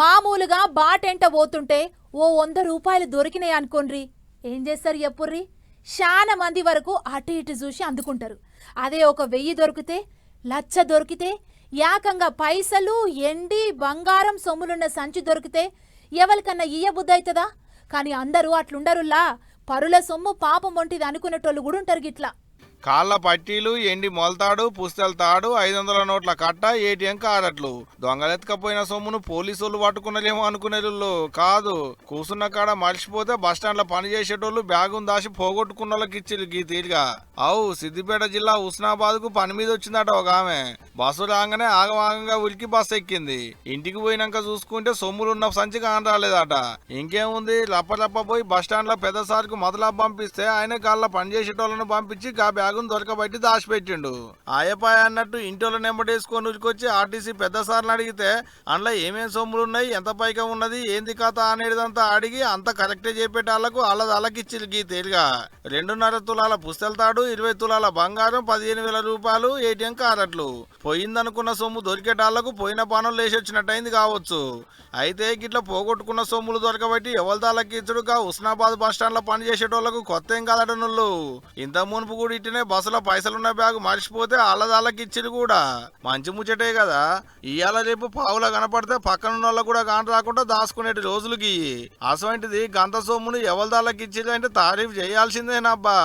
మామూలుగా బాటెంట పోతుంటే ఓ వంద రూపాయలు దొరికినాయి అనుకోండ్రి. ఏం చేస్తారు చెప్పుర్రి చాలా మంది వరకు అటు ఇటు చూసి అందుకుంటారు. అదే ఒక వెయ్యి దొరికితే లచ్చ దొరికితే ఏకంగా పైసలు ఎండి బంగారం సొమ్ములున్న సంచి దొరికితే ఎవరికన్నా ఇయ్య బుద్ధి కానీ అందరూ అట్లుండరులా పరుల సొమ్ము పాపం వంటిది అనుకునేటోళ్ళు కూడా ఉంటారు గిట్లా. కాళ్ళ పట్టీలు ఎండి మొలతాడు పుస్తల తాడు ఐదు వందల నోట్ల కట్ట ఏటీఎం కాడట్లు దొంగలెత్తకపోయిన సొమ్మును పోలీసులు పట్టుకున్నలేమో అనుకునేళ్ళు కాదు. కూసున్న కాడ మర్చిపోతే బస్టాండ్లో పని చేసేటోళ్ళు బ్యాగును దాచి పోగొట్టుకున్న వాళ్ళకి ఇచ్చి గీ తీరుగా. అవు సిద్దిపేట జిల్లా హుస్నాబాద్కు పని మీద వచ్చిందట ఒక ఆమె. బస్సు రాగానే ఆగమాగంగా ఉరికి బస్సు ఎక్కింది. ఇంటికి పోయినాక చూసుకుంటే సొమ్ములున్న సంచి కానరాలేదట. ఇంకేముంది? లప్పలప్ప పోయి బస్టాండ్లో పెద్ద సార్కు మొదలా పంపిస్తే ఆయన కాళ్ళ పని చేసేటోళ్ళను పంపించి గా బ్యాగును దొరకబట్టి దాచిపెట్టిండు. ఆయపాయ అన్నట్టు ఇంటోళ్ళ నెంబడేసుకొని ఉరికొచ్చి ఆర్టీసీ పెద్ద సార్ని అడిగితే అందులో ఏమేం సొమ్ములు ఉన్నాయి ఎంత పైగా ఉన్నది? ఏంది కథ? అనేదంతా అడిగి అంత కరెక్టే చెప్పేటాళ్ళకు వాళ్ళది వాళ్ళకిచ్చి తేలిగా రెండున్నర తులాల పుస్తెలతాడు ఇరవై తులాల బంగారం పదిహేను వేల రూపాయలు ఏటీఎం కారట్లు పోయిందనుకున్న సొమ్ము దొరికేటాళ్ళకు పోయిన పనులు లేచొచ్చినట్టయింది కావచ్చు. అయితే గిట్ల పోగొట్టుకున్న సొమ్ములు దొరకబట్టి ఎవరిదాళ్ళకి ఇచ్చుడుగా ఉస్నాబాద్ బస్ పనిచేసేటోళ్ళకు కొత్త ఏం కదటనుళ్ళు ఇంత మునుపు కూడా ఇట్టినే బస్సులో పైసలున్న బ్యాగ్ మర్చిపోతే ఆళ్ళదాళ్ళకి ఇచ్చిరు కూడా. మంచి ముచ్చటే కదా. ఇవాళ రేపు పావులా కనపడితే పక్కన వాళ్ళకు కూడా కాని రాకుండా దాచుకునేటి రోజులకి అసవంటిది గంత సొమ్మును ఎవరిదాళ్ళకి ఇచ్చిరు అంటే తారీఫ్ చేయాల్సిందేనబ్బా.